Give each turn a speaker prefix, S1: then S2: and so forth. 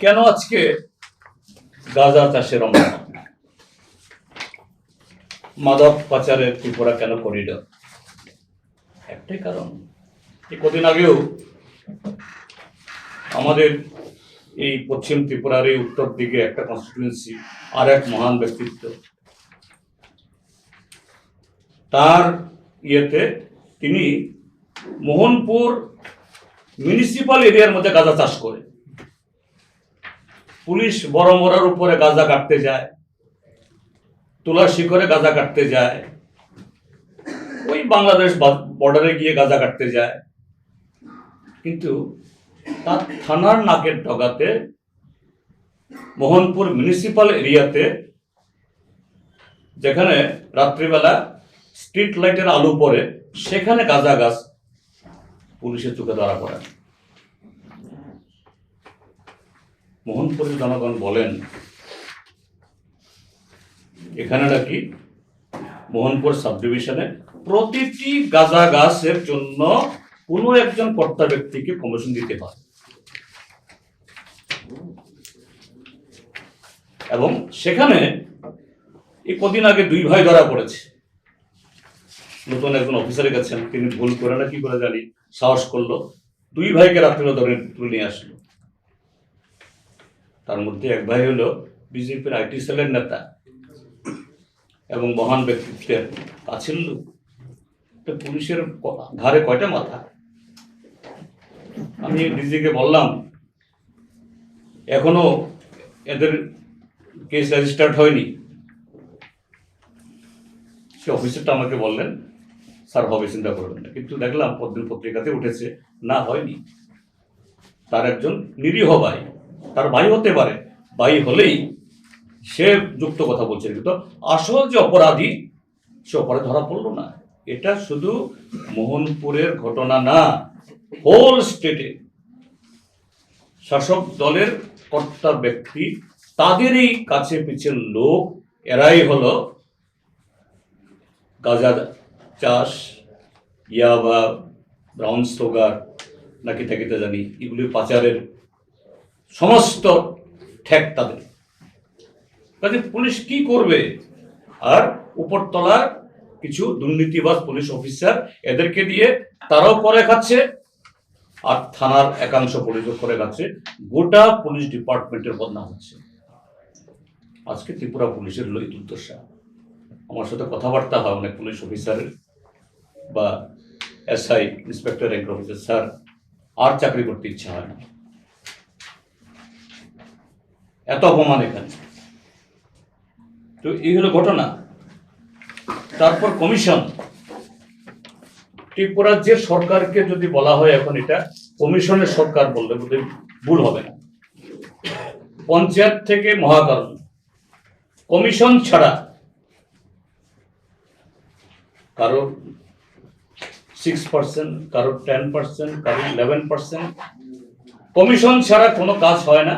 S1: কেন আজকে গাঁজা চাষের মাদক পাচারের ত্রিপুরা কেন করিডর একটাই কারণ। কদিন আগেও আমাদের এই পশ্চিম ত্রিপুরার এই উত্তর দিকে একটা কনস্টিটুয়েন্সি আর এক মহান ব্যক্তিত্ব। তার ইয়েতে তিনি মোহনপুর মিউনিসিপাল এরিয়ার মধ্যে গাঁজা চাষ করে পুলিশ বড় মরার উপরে গাঁজা কাটতে যায় তুলা শিখরে গাঁজা কাটতে যায়, ওই বাংলাদেশ বর্ডারে গিয়ে গাঁজা কাটতে যায়। কিন্তু তার থানার নাকের ডগাতে মোহনপুর মিউনিসিপাল এরিয়াতে যেখানে রাত্রিবেলা স্ট্রিট লাইটের আলো পড়ে, সেখানে গাঁজা গাছ পুলিশের চোখে ধরা পড়ে। মোহনপুরের জনগণ বলেন, এখানে নাকি মোহনপুর সাব ডিভিশনে প্রতিটি গাঁজা গাছের জন্য কোনো একজন কর্তা ব্যক্তিকে কমিশন দিতে হয়। এবং সেখানে এই কদিন আগে দুই ভাই ধরা পড়েছে। নতুন একজন অফিসারে গেছেন, তিনি ভুল করে না কি করে জানি সাহস করল। দুই ভাইকে রাত্রে ধরে তুলে নিয়ে আসলো। তার মধ্যে এক ভাই হলো বিজেপির আইটি সেলের নেতা এবং মহান ব্যক্তিত্বের তো পুলিশের ঘাড়ে কয়টা মাথা? আমি ডিজিকে বললাম, এখনও এদের কেস রেজিস্টার্ড হয়নি। সে অফিসারটা আমাকে বললেন, স্যার, হবে, চিন্তা করবেন না। কিন্তু দেখলাম পদ্মিন পত্রিকাতে উঠেছে, না, হয়নি। তার একজন নিরীহ ভাই তার ভাই হতে পারে। ভাই হলেই সে যুক্ত কথা বলছে কিন্তু আসল যে অপরাধী, সে অপরাধ ধরা পড়ল না। এটা শুধু মোহনপুরের ঘটনা না হোল স্টেটে শাসক দলের কর্তা ব্যক্তি, তাদেরই কাছে পিছের লোক, এরাই হলো গাজা চাষ, ইয়াবা, ব্রাউন সুগার, নাকি থাকিতে জানি, এগুলি পাচারের সমস্ত ঠেক তাদের। কাজে পুলিশ কি করবে? আর উপরতলার কিছু দুর্নীতিবাজ পুলিশ অফিসার এদেরকে দিয়ে তারাও করে খাচ্ছে, আর থানার একাংশ পুলিশও করে খাচ্ছে। গোটা পুলিশ ডিপার্টমেন্টের বদনাম হচ্ছে। আজকে ত্রিপুরা পুলিশের লোক দুর্দশা। আমার সাথে কথাবার্তা হয় অনেক পুলিশ অফিসারের বা SI inspector rank officer, sir. আর চাকরি করতে ইচ্ছা হয় না। এত অপমান এখানে। তো এই হলো ঘটনা। তারপর কমিশন। ত্রিপুরার যে সরকারকে যদি বলা হয় এখন এটা, কমিশনের সরকার বললে বোধহয় ভুল হবে না। পঞ্চায়েত থেকে মহাকরণ। কমিশন ছাড়া কারও সিক্স পার্সেন্ট কারও টেন পার্সেন্ট কারও ইলেভেন পার্সেন্ট কমিশন ছাড়া কোনো কাজ হয় না।